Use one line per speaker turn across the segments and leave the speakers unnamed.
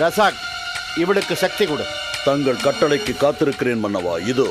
Razak இவளுக்கு சக்தி கொடு.
தங்கள் கட்டளைக்கு காத்திருக்கிறேன் மன்னவா இதோ.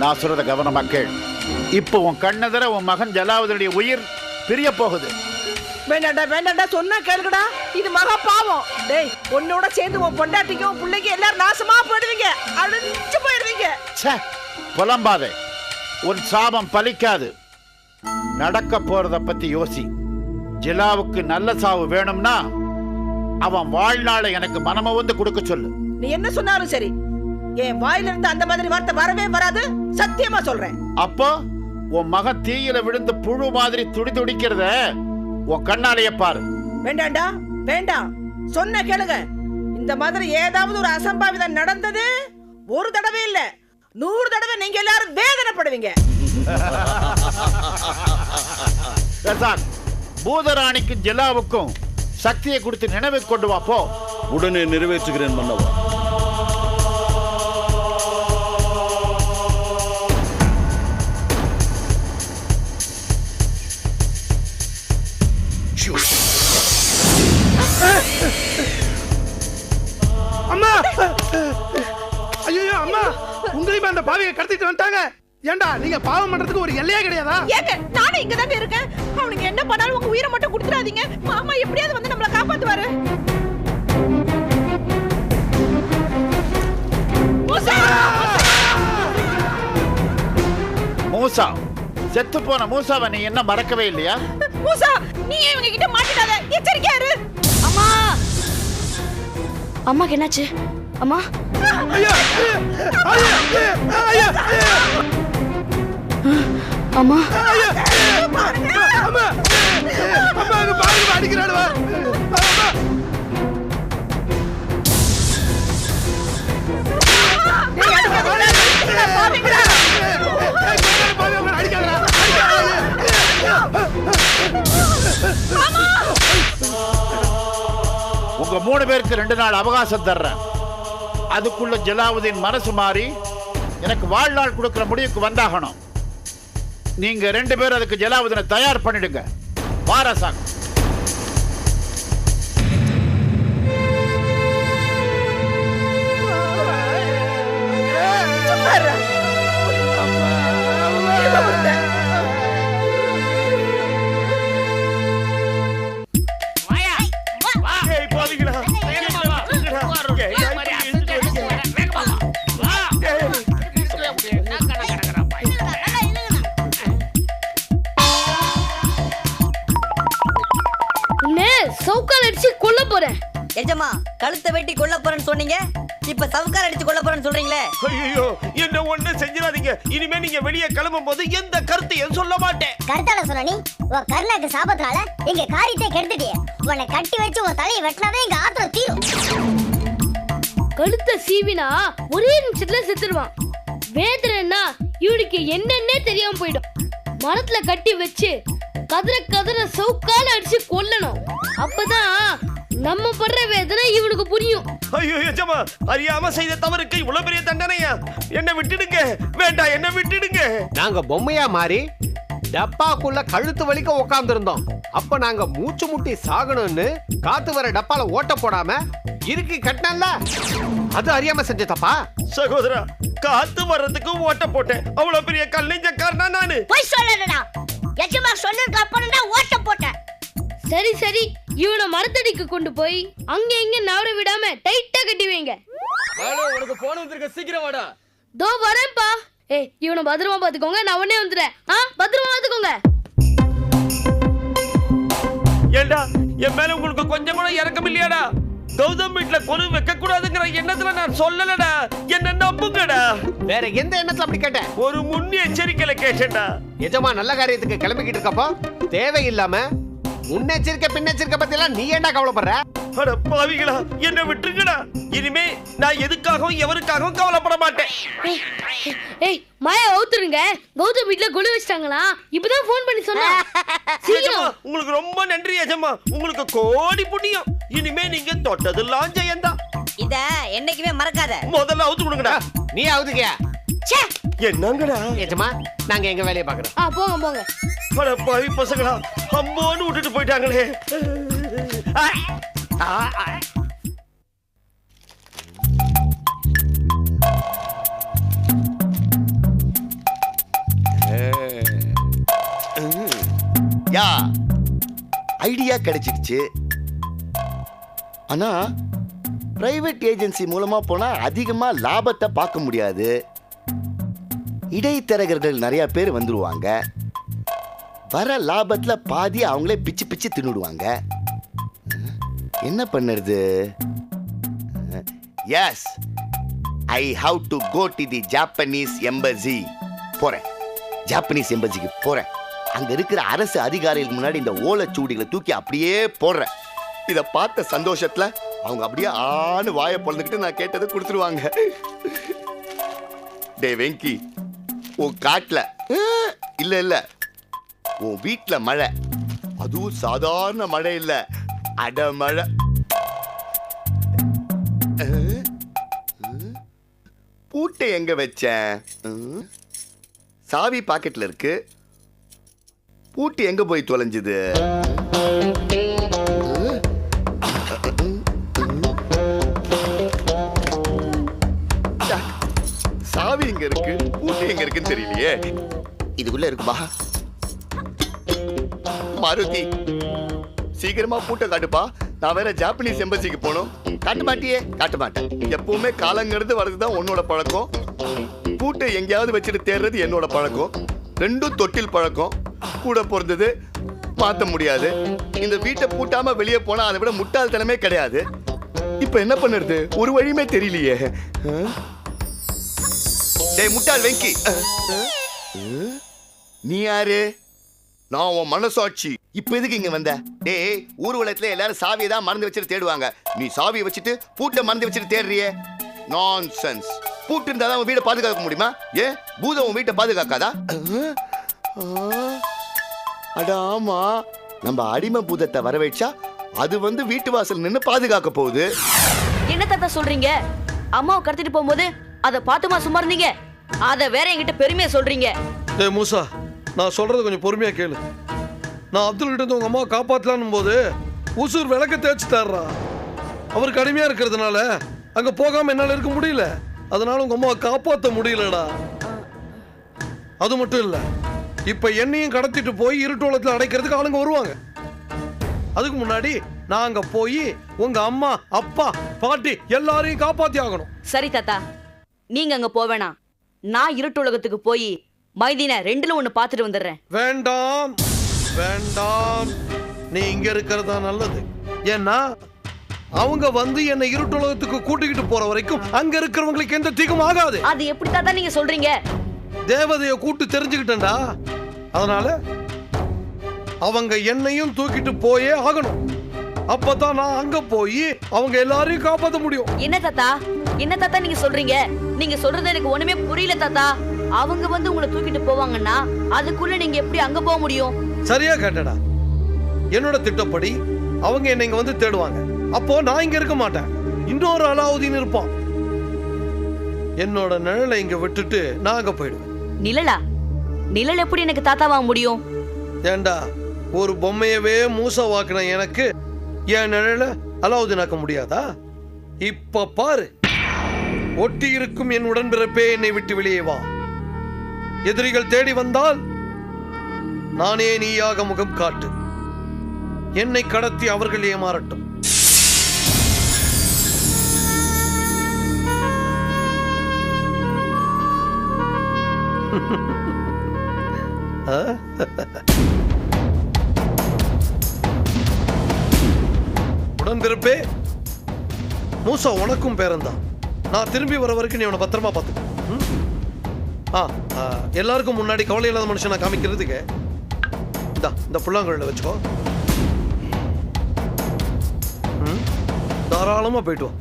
நான் சொல்றத கவனமா கேள். இப்போ உன் கண்ணெதிர உன் மகன் ஜலாவதனுடைய உயிர் பிரிய போகுது.
வேண்டாண்டா வேண்டாண்டா சொன்னா கேளுங்கடா. இது மகா பாவம். டேய் உன்னோட சேர்ந்து உன் பொண்டாட்டிக்கும் பிள்ளைக்கு எல்லாரும் நாசமா போயிடுவீங்க. அழிஞ்சு போயிடுவீங்க.
ச்சே புலம்பாதே. உன் சாபம் பலிக்காது. நடக்க போறத பத்தி யோசி. ஜிலாவுக்கு நல்ல சாவு வேணும்னா அவன் வாழ்நாளை எனக்கு மனம வந்து கொடுக்க சொல்லு.
நீ என்ன சொன்னாலும் சரி. என் வாயில இருந்து அந்த மாதிரி வார்த்தை வரவே வராது. சத்தியமா சொல்றேன்.
அப்போ உன் மகன் தீயில விழுந்து புழு மாதிரி துடி துடிக்கிறத உன் கண்ணாலேயே பாரு.
வேண்டாண்டா வேண்டாம் சொன்ன கேளுங்க. இந்த மாதிரி ஏதாவது ஒரு அசம்பாவிதம் நடந்தது ஒரு தடவை இல்ல. நூறு தடவை நீங்க எல்லாரும் வேதனைப்படுவீங்க.
ரசாக் பூதராணிக்கும் ஜிலாவுக்கும் சக்தியை கொடுத்து நினைவு கொண்டு வா போ.
உடனே நிறைவேற்றுகிறேன் மன்னவா.
அம்மா! ஐயோ அம்மா! உங்களையும் அந்த பாவியை கடத்திட்டு வந்துட்டாங்க. ஏண்டா நீங்க பாவம் பண்றதுக்கு ஒரு எல்லையே கிடையாதா?
ஏங்க நானும் இங்க தாங்க இருக்கேன். அவனுக்கு என்ன பண்ணாலும் உங்க உயிரை மட்டும் கொடுத்துடாதீங்க. மாமா எப்படியாவது வந்து நம்மள காப்பாத்துவாரு. மூசா!
மூசா செத்து போன மூசாவை நீ என்ன மறக்கவே இல்லையா?
மூசா நீ ஏன் இவங்க கிட்ட மாட்டிடாத? எச்சரிக்கையா இரு.
அம்மா! அம்மாக்கு என்னாச்சு? அம்மா?
ஐயா ஐயா ஐயா ஐயா. அம்மா.
உங்க மூணு பேருக்கு ரெண்டு நாள் அவகாசம் தர்றேன். அதுக்குள்ள ஜலாவுதீன் மனசு மாறி எனக்கு வாழ்நாள் கொடுக்கிற முடிவுக்கு வந்தாகணும். நீங்க ரெண்டு பேரும் அதுக்கு ஜலாவுதீனை தயார் பண்ணிடுங்க.
வாரசாங்க சொன்னீங்க? இப்ப சவுக்கார் அடிச்சு கொல்ல போறேன்னு சொல்றீங்களே?
ஐயோ என்ன ஒண்ணு செஞ்சிடாதீங்க. இனிமே நீங்க வெளியே கிளம்பும் போது எந்த கருத்தையும் சொல்ல மாட்டேன்.
கருத்தால சொன்ன நீ உன் கருணாக்கு சாபத்தினால எங்க காரியத்தை கெடுத்துட்டிய. உன்னை கட்டி வச்சு உன் தலையை வெட்டினாதான் எங்க ஆத்திரம் தீரும்.
கழுத்தை சீவினா ஒரே நிமிஷத்துல செத்துருவான். வேதனைன்னா இவனுக்கு என்னன்னே தெரியாம போயிடும். மரத்துல கட்டி வச்சு கதற கதற சவுக்கால அடிச்சு கொல்லணும். அப்பதான் நம்ம படுற வேதனை இவனுக்கு புரியும்.
ஐயோ எஜமா அறியாம செய்த தவறுக்கு இவ்வளவு பெரிய தண்டனையா? என்ன விட்டுடுங்க. வேண்டாம் என்ன விட்டுடுங்க.
நாங்க பொம்மையா மாறி டப்பாக்குள்ள கழுத்து வலிக்க உட்கார்ந்திருந்தோம் அப்ப நாங்க மூச்சு முட்டி சாகணும்னு காத்து வர டப்பால ஓட்ட போடாம இறுக்கி கட்டினல்ல அது அறியாம செஞ்ச தப்பா?
சகோதரா காத்து வர்றதுக்கு ஓட்ட போட்டேன். அவ்வளவு பெரிய கல்லிஞ்சக்காரனா நானு.
போய் சொல்லடா எஜமா சொன்னதுக்கு அப்புறம் தான் ஓட்ட போட்டேன்.
சரி சரி. இவனை மரத்தடிக்கு கொண்டு போய் அங்க இங்க நவர விடாம டைட்டா கட்டி வைங்க.
உனக்கு போன் வந்திருக்க சீக்கிரம் வாடா.
தோ வரேன்ப்பா. ஏய் இவனை பத்திரமா பாத்துக்கோங்க நான் உடனே வந்துடுறேன். ஆ பத்திரமா பாத்துக்கோங்க.
ஏண்டா என் மேல உங்களுக்கு கொஞ்சம் கூட இறக்கம் இல்லையாடா? கௌதம் வீட்டுல கொலு வைக்க கூடாதுங்கிற எண்ணத்துல நான் சொல்லலடா. என்ன நம்புங்கடா.
வேற எந்த எண்ணத்துல அப்படி கேட்ட?
ஒரு முன் எச்சரிக்கையில கேட்டேன்டா.
எஜமா நல்ல காரியத்துக்கு கிளம்பிக்கிட்டு இருக்கப்போ தேவையில்லாம முன்னெச்சரிக்கை பின்னெச்சரிக்கை பத்தி எல்லாம் நீ ஏன்டா கவலைப்படுற?
அட பாவிகளா என்ன விட்டுருங்கடா. இனிமே நான் எதுக்காகவும் எவருக்காகவும் கவலைப்பட மாட்டேன்.
ஏய், மாயா அவுத்துருங்க. கௌதம் வீட்ல குழு வச்சிட்டாங்களா? இப்பதான் ஃபோன் பண்ணி சொன்னா. சீக்கிரம்.
உங்களுக்கு ரொம்ப நன்றி எஜமா. உங்களுக்கு கோடி புண்ணியம். இனிமே நீங்க தொட்டதெல்லாம் ஜெயந்தா
இத என்னைக்குமே மறக்காத.
முதல்ல அவுத்து கொடுங்கடா.
நீ ஆகுதுக்கியா
என்னங்கடா?
ஏஜமா நாங்க எங்க வேலையை பாக்குறோம்
ஆ போங்க போங்க.
அட பாவி பசங்களா அம்போன்னு விட்டுட்டு போயிட்டாங்களே.
யா ஐடியா கிடைச்சிடுச்சு ஆனா பிரைவேட் ஏஜென்சி மூலமா போனா அதிகமா லாபத்தை பார்க்க முடியாது. இடைத்தரகர்கள் நிறைய பேர் வந்துடுவாங்க வர லாபத்தில் பாதி அவங்களே பிச்சு பிச்சு தின்னுடுவாங்க. என்ன பண்ணுறது? Yes I have to go to the Japanese embassy போகிறேன் ஜாப்பனீஸ் எம்பசிக்கு போகிறேன் அங்கே இருக்கிற அரசு அதிகாரிகள் முன்னாடி இந்த ஓலைச்சூடிகளை தூக்கி அப்படியே போடுறேன். இதை பார்த்த சந்தோஷத்தில் அவங்க அப்படியே ஆணு வாயை பொழந்துக்கிட்டு நான் கேட்டதை கொடுத்துருவாங்க. டே வெங்கி உன் காட்டில். இல்லை இல்லை. உன் வீட்டில் மழை. அதுவும் சாதாரண மழை இல்லை. அடமழை மழை. பூட்டை எங்க வச்சேன்? சாவி பாக்கெட்ல இருக்கு. பூட்டு எங்க போய் தொலைஞ்சுது? சாவி எங்க இருக்கு. தெரியலையே. இதுக்குள்ள இருக்குமா மாருதி சீக்கிரமா பூட்டை காட்டுப்பா. நான் வேற ஜாப்பனீஸ் எம்பசிக்கு போகணும். காட்ட மாட்டியே. காட்ட மாட்டேன். எப்பவுமே காலங்கிறது வர்றதுதான் உன்னோட பழக்கம். பூட்டை எங்கேயாவது வச்சுட்டு தேடுறது என்னோட பழக்கம். ரெண்டும் தொட்டில் பழக்கம். கூட பிறந்தது மாத்த முடியாது. இந்த வீட்டை பூட்டாம வெளியே போனா அதை விட முட்டாள்தனமே கிடையாது. இப்ப என்ன பண்ணுறது? ஒரு வழியுமே தெரியலையே. டேய் முட்டாள் வெங்கி. நீ யாரு? நான் உன் மனசாட்சி. இப்ப எதுக்கு இங்க வந்த? டேய் ஊர்வலத்துல எல்லாரும் சாவியை தான் மறந்து வச்சுட்டு தேடுவாங்க. நீ சாவியை வச்சுட்டு பூட்டை மறந்து வச்சுட்டு தேடுறியே? நான்சென்ஸ் பூட்டு இருந்தா தான் உன் வீட்டை பாதுகாக்க முடியுமா? ஏன் பூதம் உன் வீட்டை பாதுகாக்காதா. அட ஆமா. நம்ம அடிமை பூதத்தை வரவேற்றா அது வந்து வீட்டு வாசல் நின்னு பாதுகாக்க போகுது.
என்ன தாத்தா சொல்றீங்க? அம்மாவை கடத்திட்டு போகும்போது அதை பார்த்துமா சும்மா இருந்தீங்க? அத வேற என்கிட்ட பெருமையா சொல்றீங்க.
டேய் மூசா நான் சொல்றது கொஞ்சம் பொறுமையா கேளு. நான் அப்துல் கிட்ட இருந்து உங்க அம்மாவை காப்பாத்தலான்னு போது உசூர் விளக்க தேய்ச்சி தர்றா அவருக்கு அடிமையா இருக்கிறதுனால அங்க போகாம என்னால இருக்க முடியல. அதனால உங்க அம்மாவை காப்பாத்த முடியலடா. அது மட்டும் இல்ல இப்ப என்னையும் கடத்திட்டு போய் இருட்டோளத்துல அடைக்கிறதுக்கு ஆளுங்க வருவாங்க. அதுக்கு முன்னாடி நான் அங்க போய் உங்க அம்மா அப்பா பாட்டி எல்லாரையும் காப்பாத்தி ஆகணும்.
சரி தாத்தா நீங்க அங்க போவேணாம். நான் இருட்டு உலகத்துக்கு போய் மைதின ரெண்டுல ஒண்ணு பார்த்துட்டு வந்துடுறேன்.
வேண்டாம் வேண்டாம். நீ இங்க இருக்கிறதா நல்லது. ஏன்னா அவங்க வந்து என்னை இருட்டுலகத்துக்கு கூட்டிக்கிட்டு போற வரைக்கும் அங்க இருக்கிறவங்களுக்கு எந்த தீக்கும் ஆகாது.
அது எப்படி தாத்தா நீங்க சொல்றீங்க?
தேவதைய கூட்டு தெரிஞ்சுக்கிட்டேன்டா. அதனால அவங்க என்னையும் தூக்கிட்டு போயே ஆகணும். அப்பதான் நான் அங்க போய் அவங்க எல்லாரையும் காப்பாத்த முடியும்.
என்ன தாத்தா? என்ன தாத்தா நீங்க சொல்றீங்க? நீங்க சொல்றது எனக்கு ஒண்ணுமே புரியல தாத்தா. அவங்க வந்து உங்களை தூக்கிட்டு போவாங்கன்னா அதுக்குள்ள நீங்க எப்படி அங்க போக முடியும்?
சரியா கேட்டடா. என்னோட திட்டப்படி அவங்க என்னை இங்க வந்து தேடுவாங்க. அப்போ நான் இங்க இருக்க மாட்டேன். இன்னொரு அலாவுதீன் இருப்பான். என்னோட நிழலை இங்க விட்டுட்டு நான் அங்க போயிடுவேன்.
நிழலா? நிழல் எப்படி எனக்கு தாத்தாவாக முடியும்?
ஏண்டா ஒரு பொம்மையவே மூசவாக்குன எனக்கு என் நிழல அலாவுதீன் ஆக்க முடியாதா? இப்ப பாரு. ஒட்டி இருக்கும் என் உடன்பிறப்பே என்னை விட்டு வெளியே வா. எதிரிகள் தேடி வந்தால் நானே நீயாக முகம் காட்டு. என்னை கடத்தி அவர்கள் ஏமாறட்டும். உடன்பிறப்பே மூசா உனக்கும் பேரந்தான் நான் திரும்பி வர வரைக்கும் நீ அவனை பத்திரமா பார்த்துக்க. ம்? ஆ ஆ, எல்லாருக்கும் முன்னாடி கவலை இல்லாத மனுஷனை காமிக்கிறதுக்கு இந்தா இந்த புல்லாங்குழல வச்சுக்கோ. ம்? தாராளமா போயிட்டு வா.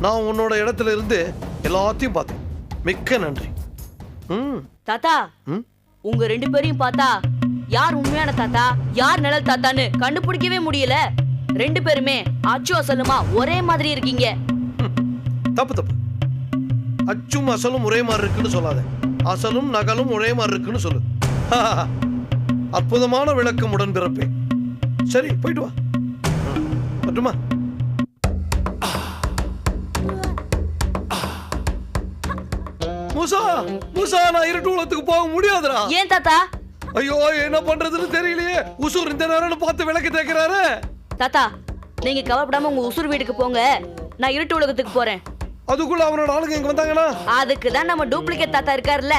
நான் உன்னோட இடத்துல இருந்து எல்லாத்தையும் பார்த்தேன். மிக்க நன்றி. ம்.
தாத்தா
ம்?
உங்க ரெண்டு பேரையும் பார்த்தா யார் உண்மையான தாத்தா யார் நிழல் தாத்தான்னு கண்டுபிடிக்கவே முடியல. ரெண்டு பேருமே அச்சு அசலுமா ஒரே மாதிரி இருக்கீங்க.
தப்பு தப்பு. அச்சும் அசலும் ஒரே மாதிரி இருக்குன்னு சொல்லாத. அசலும் நகலும் ஒரே மாதிரி இருக்குன்னு சொல்லு. அற்புதமான விளக்கம் உடன்பிறப்பே. சரி போயிட்டு வா. மட்டுமா மூசா மூசா நான் இருட்டு உலகத்துக்கு போக முடியாதுடா.
ஏன் தாத்தா?
ஐயோ என்ன பண்றதுன்னு தெரியலையே. உசூர் இந்த நேரம்னு பார்த்து விளக்கு தேய்க்கிறாரு.
தாத்தா நீங்க கவலைப்படாம உங்க உசுர் வீட்டுக்கு போங்க. நான் இருட்டு உலகத்துக்கு போறேன்.
அதுக்குள்ள அவனோட ஆளுங்க இங்க வந்தாங்கன்னா
அதுக்கு தான் நம்ம டூப்ளிகேட் தாத்தா இருக்காருல்ல.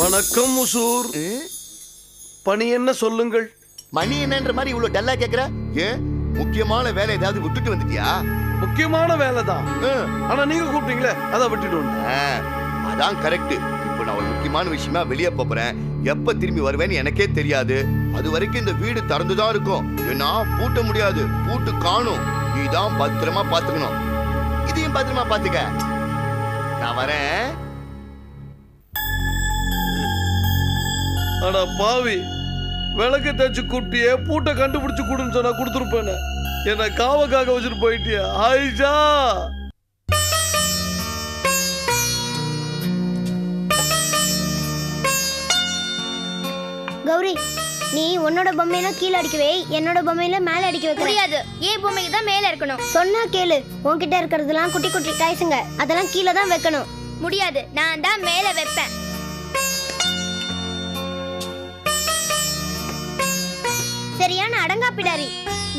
வணக்கம் உசூர். பணி என்ன சொல்லுங்கள்?
மணி என்னன்ற மாதிரி இவ்வளவு டல்லா கேக்குற? ஏன் முக்கியமான வேலை ஏதாவது விட்டுட்டு வந்துட்டியா?
முக்கியமான வேலை தான் ஆனா நீங்க கூப்பிட்டீங்களே அதை விட்டுட்டு
அதான் கரெக்ட் இப்போ நான் ஒரு முக்கியமான விஷயமா வெளியே போறேன். எப்ப திரும்பி வருவேன்னு எனக்கே தெரியாது. அது வரைக்கும் இந்த வீடு திறந்துதான் இருக்கும். ஏன்னா பூட்ட முடியாது. பூட்டு காணும். நீ தான் பத்திரமா பாத்துக்கணும். இதையும் பத்திரமா பாத்துக்க. நான் வரேன்.
அட பாவி. விளக்கு தேய்ச்சி கூப்பிட்டியே பூட்டை கண்டுபிடிச்சு கொடுன்னு சொன்னா கொடுத்துருப்பேனே. என்ன காவக்காக வச்சுட்டு போயிட்டியா. ஆயிஷா!
கௌரி நீ உன்னோட பொம்மையில கீழே அடிக்க வை என்னோட பொம்மையில மேல அடிக்க வைக்க
முடியாது. ஏன் பொம்மைக்கு தான் மேல இருக்கணும்.
சொன்னா கேளு. உன்கிட்ட இருக்கிறதெல்லாம் குட்டி குட்டி டாய்ஸுங்க. அதெல்லாம் கீழே தான் வைக்கணும்.
முடியாது. நான் தான் மேல வைப்பேன்.
சரியான அடங்கா பிடாரி.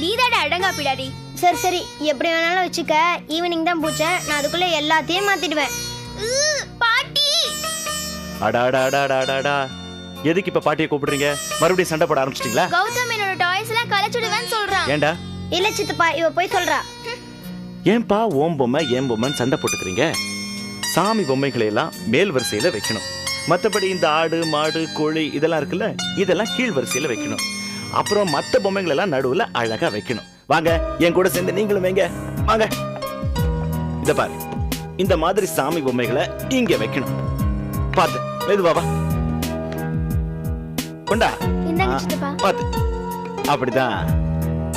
நீதாட அடங்கா பிடாரி.
சரி சரி. எப்படி வேணாலும் வச்சுக்க. ஈவினிங் தான் பூச்சை நான் அதுக்குள்ள எல்லாத்தையும் மாத்திடுவேன்.
பாட்டி.
அடா. எதுக்கு இப்ப பாட்டியை கூப்பிடுறீங்க? மறுபடியும் சண்டை போட ஆரம்பிச்சிட்டீங்களா?
கௌதம் என்னோட டாய்ஸ் எல்லாம் கலைச்சுடுவேன்னு சொல்றான்.
ஏன்டா
இல்ல சித்தப்பா இவ போய் சொல்றா.
ஏன்பா ஓம் பொம்மை ஏன் பொம்மைன்னு சண்டை போட்டுக்கிறீங்க? சாமி பொம்மைகளை எல்லாம் மேல் வரிசையில வைக்கணும். மற்றபடி இந்த ஆடு மாடு கோழி இதெல்லாம் இருக்குல்ல இதெல்லாம் கீழ் வரிசையில வைக்கணும். அப்புறம் மற்ற பொம்மைகள் எல்லாம் நடுவுல அழகா வைக்கணும். வாங்க என் கூட சேர்ந்து நீங்களும் வைங்க. வாங்க. இத பாரு. இந்த மாதிரி சாமி பொம்மைகளை இங்க வைக்கணும். பாத்து மெதுவா வா. கொண்டா. பாத்து அப்படிதான்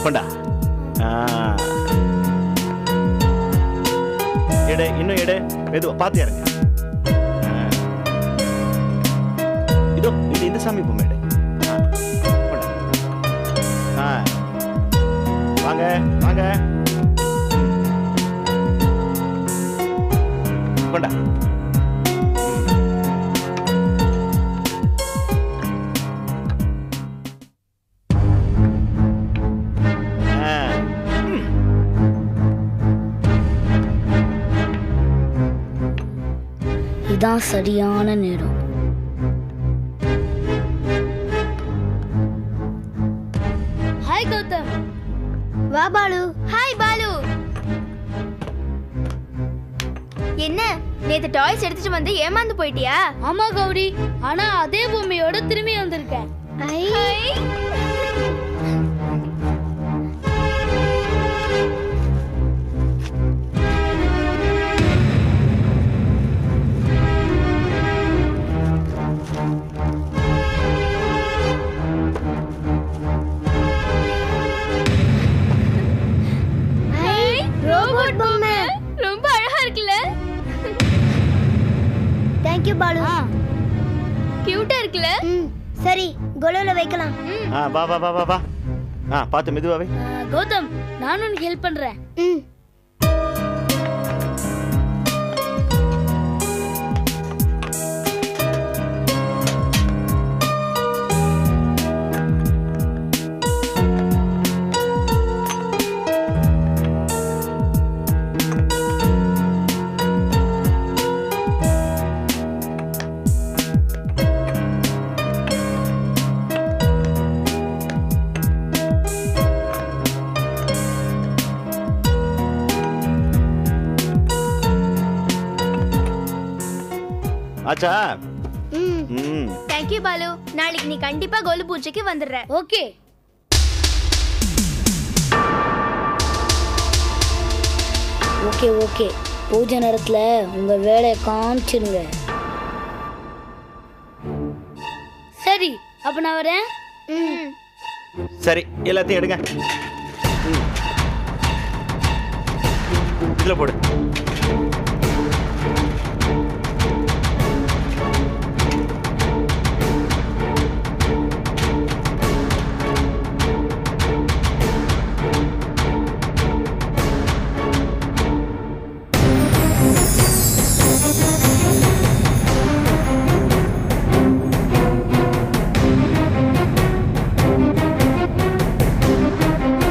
கொண்டா. எடை இன்னும் எடை. மெதுவா பாத்து இறங்க. இதோ இது இந்த சாமி பொம்மை எடை. வாங்க வாங்க. கொண்டா.
இதான் சரியான நேரம். ஹாய் கௌதம்.
வா பாலு.
ஹாய் பாலு. என்ன நேத்து டாய்ஸ் எடுத்துட்டு வந்து ஏமாந்து போயிட்டியா? ஆமா கௌரி. ஆனா அதே பொம்மையோட திரும்பி வந்திருக்கேன்.
ரோபோட்
வா வா வா வா வா. ஆ பார்த்து மெதுவாவே
கௌதம் நானும் உனக்கு ஹெல்ப் பண்றேன்.
ம்.
ஆச்சா?
ம்.
ம்.
Thank you Balu. நாளைக்கு நீ கண்டிப்பா கோலு பூஜைக்கு வந்துடுற. ஓகே. Okay okay. பூஜை நேரத்துல உங்க வேலையை காமிச்சிருங்க. சரி அப்ப நான் வரேன்.
சரி எல்லாத்தையும் எடுங்க. இதுல போடு.